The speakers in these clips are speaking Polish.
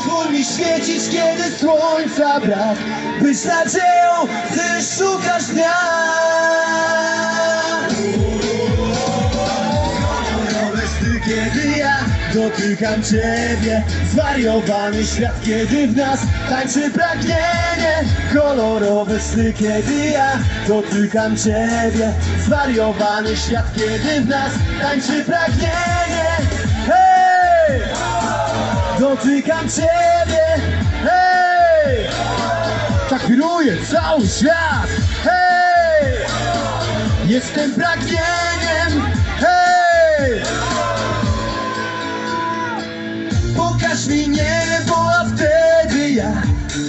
Pozwól mi świecić, kiedy słońca brak. Być nadzieją, gdy szukasz dnia. Sny, kiedy ja dotykam Ciebie. Zwariowany świat, kiedy w nas tańczy pragnienie. Kolorowe sny, kiedy ja dotykam Ciebie. Zwariowany świat, kiedy w nas tańczy pragnienie! Dotykam Ciebie Hej! Tak wiruje cały świat Hej! Jestem pragnieniem Hej! Pokaż mi niebo, a wtedy ja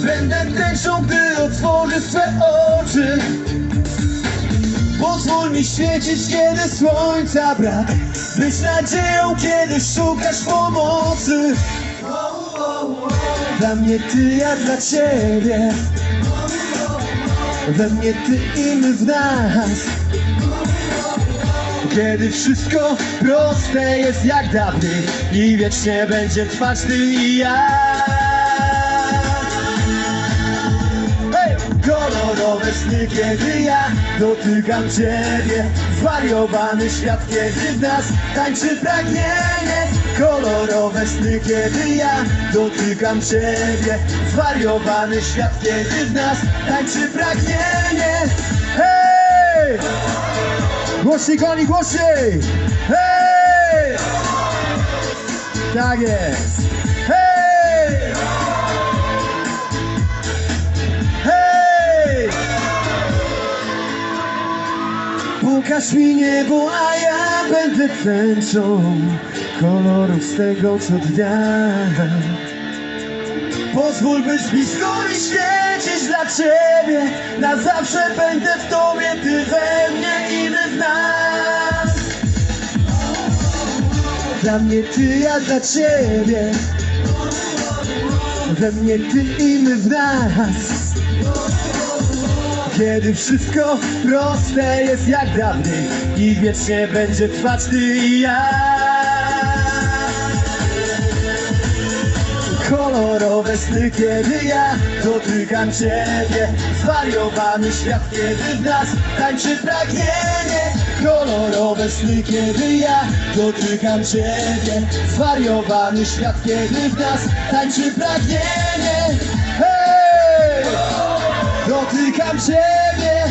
Będę tęczą, gdy otworzę swe oczy Pozwól mi świecić, kiedy słońca brak Być nadzieją, kiedy szukasz pomocy Dla mnie ty, ja dla ciebie. We mnie ty i my w nas. Kiedy wszystko proste jest jak dawniej I wiecznie będzie trwać ty i ja Kolorowe sny, kiedy ja dotykam ciebie Zwariowany świat, kiedy w nas tańczy pragnienie Kolorowe sny, kiedy ja dotykam ciebie Zwariowany świat, kiedy w nas tańczy pragnienie Hej! Głośniej, koni, głośniej! Hej! Tak jest! Pokaż mi niebo, a ja będę tęczą kolorów z tego co dnia. Pozwól być blisko i świecić dla Ciebie. Na zawsze będę w Tobie, Ty we mnie i my w nas. Dla mnie Ty, ja dla Ciebie. We mnie Ty i my w nas kiedy wszystko proste jest jak dawniej I wiecznie będzie trwać Ty i ja Kolorowe sny, kiedy ja dotykam Ciebie Zwariowany świat, kiedy w nas tańczy pragnienie Kolorowe sny, kiedy ja dotykam Ciebie Zwariowany świat, kiedy w nas tańczy pragnienie! Dotykam Ciebie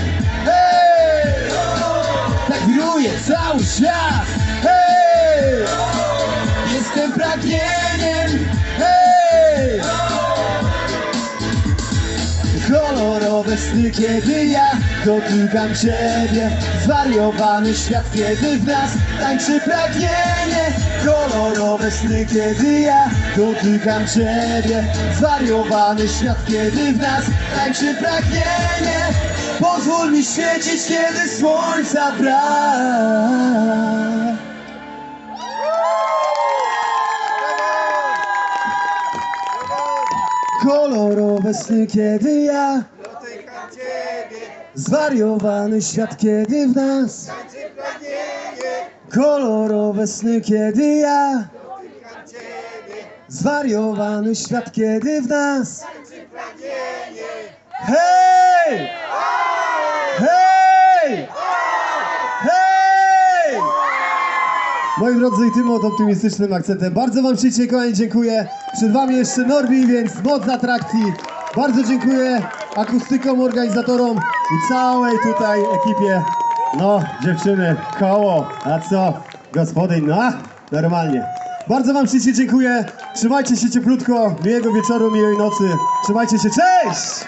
Hej! Tak wiruje cały świat Hej! Jestem pragnieniem Hej! Kolorowe sny, kiedy ja dotykam Ciebie Zwariowany świat, kiedy w nas tańczy pragnienie Kolorowe sny, kiedy ja dotykam Ciebie. Zwariowany świat, kiedy w nas tańczy pragnienie. Pozwól mi świecić, kiedy słońca brak. Kolorowe sny, kiedy ja Zwariowany świat, kiedy w nas. Kolorowe sny, kiedy ja Zwariowany świat, kiedy w nas. Hej! Hej! Hej! Moi drodzy, i tym oto optymistycznym akcentem bardzo Wam ślicznie, kochani, dziękuję. Przed Wami jeszcze Norbi, więc moc atrakcji. Bardzo dziękuję akustykom, organizatorom i całej tutaj ekipie. No, dziewczyny, koło, a co? Gospodyń, no, normalnie. Bardzo Wam ślicznie dziękuję. Trzymajcie się cieplutko. Miłego wieczoru, miłej nocy. Trzymajcie się, cześć!